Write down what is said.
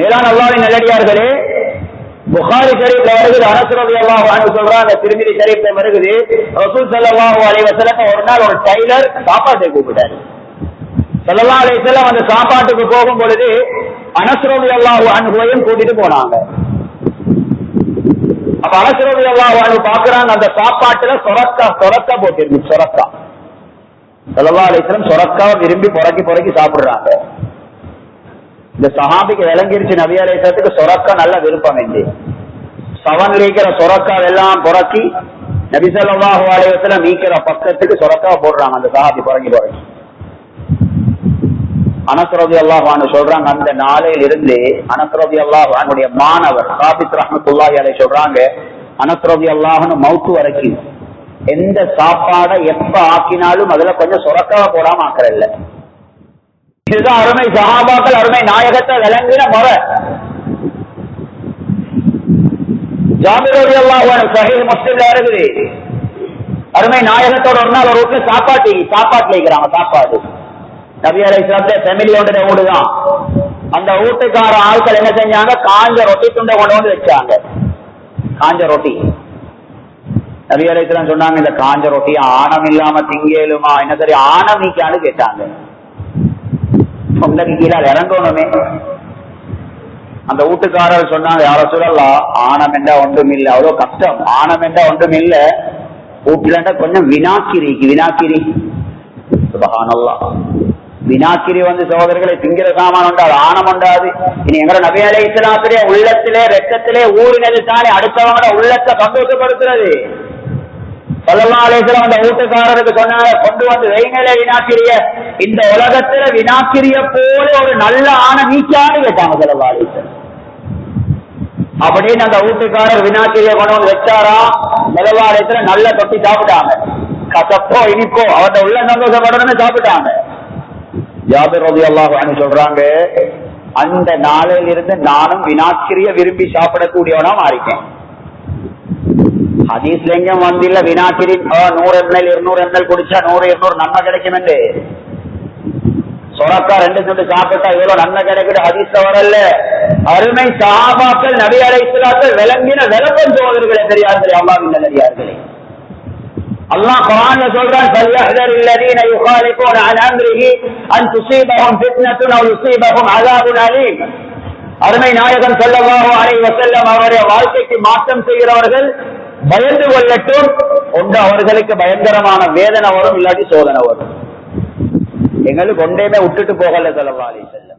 மேலான அல்லாவின் நல்லடியார்களே புகாரி ஷரீப்ல வருகிறது. அரசுரவி அல்லாஹ் வாங்க சொல்றாங்க திருமதி ஷரீப்ல வருகிறது. ரசூல் சல்லாஹூ அலைஹி ஒரு நாள் ஒரு டைலர் சாப்பாட்டை கூப்பிட்டாரு. சல்லா அலைவசலம் அந்த சாப்பாட்டுக்கு போகும் பொழுது அனசுரவி அல்லாஹ் அனுபவையும் கூட்டிட்டு போனாங்க. அப்ப அனசுரவி அல்லாஹ் அனு பாக்குறாங்க அந்த சாப்பாட்டுல சொரக்கா சொரக்கா போட்டிருக்கு சொரக்கா. சல்லா அலைவசலம் சொரக்கா விரும்பி புறக்கி புறக்கி சாப்பிடுறாங்க. இந்த சஹாபிக்கு விளங்கிருச்சு நபி அலேசத்துக்கு சொரக்கா நல்ல விருப்பம் என்று சவன் லீக்கிற சொரக்கா எல்லாம் புறக்கி நபிசல்லாஹு ஆலயத்துல நீக்கிற பக்கத்துக்கு சொரக்கா போடுறாங்க. அந்த சஹாபி புறக்கி புறக்கி அனசரதி அல்லாஹ் சொல்றாங்க அந்த நாளையில இருந்து அனசரதி அல்லாஹ் மாணவர் சாபித் ரஹமத்துல்லாஹி அலை சொல்றாங்க அனசரதி அல்லாஹ்னு மவுத்து வரைக்கும் எந்த சாப்பாடை எப்ப ஆக்கினாலும் அதுல கொஞ்சம் சொரக்காவை போடாம ஆக்கறல்ல இதுதான் அருமை சகாபாக்கள் அருமை நாயகத்தை விளங்கின முறை. ஜாமிரோடி எல்லாம் சஹீஹ் முஸ்லீம்ல இருக்குது. அருமை நாயகத்தோட ஒரு நாள் ஒரு வீட்டுல சாப்பாட்டு சாப்பாட்டுல இருக்கிறாங்க சாப்பாடு. நபி அலை இஸ்லாத்துல ஃபேமிலியோட வீடு அந்த வீட்டுக்கார ஆட்கள் என்ன செஞ்சாங்க? காஞ்ச ரொட்டி துண்டை கொண்டு வந்து வச்சாங்க. காஞ்ச ரொட்டி. நபி அலை இஸ்லாம் சொன்னாங்க இந்த காஞ்ச ரொட்டி ஆணம் இல்லாம திங்கேலுமா? என்ன சரி ஆணம் நீக்கான்னு கேட்டாங்க. சொந்தக்கு கீழே இறங்கணுமே. அந்த வீட்டுக்காரர் சொன்னாங்க யார சொல்லலாம் ஆணம் என்றா ஒன்றும் இல்லை அவ்வளவு கஷ்டம். ஆணம் என்றா ஒன்றும் இல்லை வீட்டுலண்டா கொஞ்சம் வினாக்கிரி வினாக்கிரி. சுபஹானல்லா வினாக்கிரி வந்து சகோதரர்களை திங்கிற சாமான் உண்டாது ஆணம் உண்டாது. இனி எங்கட நபி அலை இஸ்லாத்திலே உள்ளத்திலே ரத்தத்திலே ஊரினது தானே அடுத்தவங்களோட உள்ளத்தை சந்தோஷப்படுத்துறது. சொல்லலாம் அலேசலம் அந்த வீட்டுக்காரருக்கு சொன்னாங்க கொண்டு வந்து வைங்களே வினாக்கிரிய. இந்த உலகத்துல வினாக்கிரிய போல ஒரு நல்ல ஆண நீச்சான்னு கேட்டாங்க சொல்லலாம் அப்படின்னு அந்த வீட்டுக்காரர் வினாக்கிரிய கொண்டு வச்சாரா? நிலவாலயத்துல நல்ல தொட்டி சாப்பிட்டாங்க. கசப்போ இனிப்போ அவர்கிட்ட உள்ள சந்தோஷப்படணும்னு சாப்பிட்டாங்க. ஜாபிர் ரவி அல்லாஹ் சொல்றாங்க அந்த நாளையில இருந்து நானும் வினாக்கிரிய விரும்பி சாப்பிடக்கூடியவனா மாறிட்டேன். ஹதீஸ்ல எங்கும் வந்தில்ல வினாக்கிரி நூறு எண்ணல் இருநூறு எண்ணல் குடிச்சா நூறு இருநூறு நன்மை கிடைக்கும் என்று. சொரக்கா ரெண்டு துண்டு சாப்பிட்டா இவ்வளவு நன்மை கிடைக்குது ஹதீஸ்ல வரல அருமை சஹாபாக்கள் நபி அலைஹிஸ்ஸலாத்து விளங்கின விளக்கம் சோதர்களே தெரியார்களே அல்லாஹ்வின் நல்லடியார்களே அல்லாஹ் குர்ஆன்ல சொல்றான் ஃபல்யஹ்தர் الذين يخالفون عن امره ان تصيبهم فتنه او يصيبهم عذاب اليم அருமை நாயகன் ஸல்லல்லாஹு அலைஹி வஸல்லம் அவருடைய வாழ்க்கைக்கு மாற்றம் செய்கிறவர்கள் பயந்து கொள்ளட்டும் ஒன்று அவர்களுக்கு பயங்கரமான வேதனை வரும் இல்லாட்டி சோதனை வரும் எங்களுக்கு ஒன்றையுமே விட்டுட்டு போகல ஸல்லல்லாஹு அலைஹி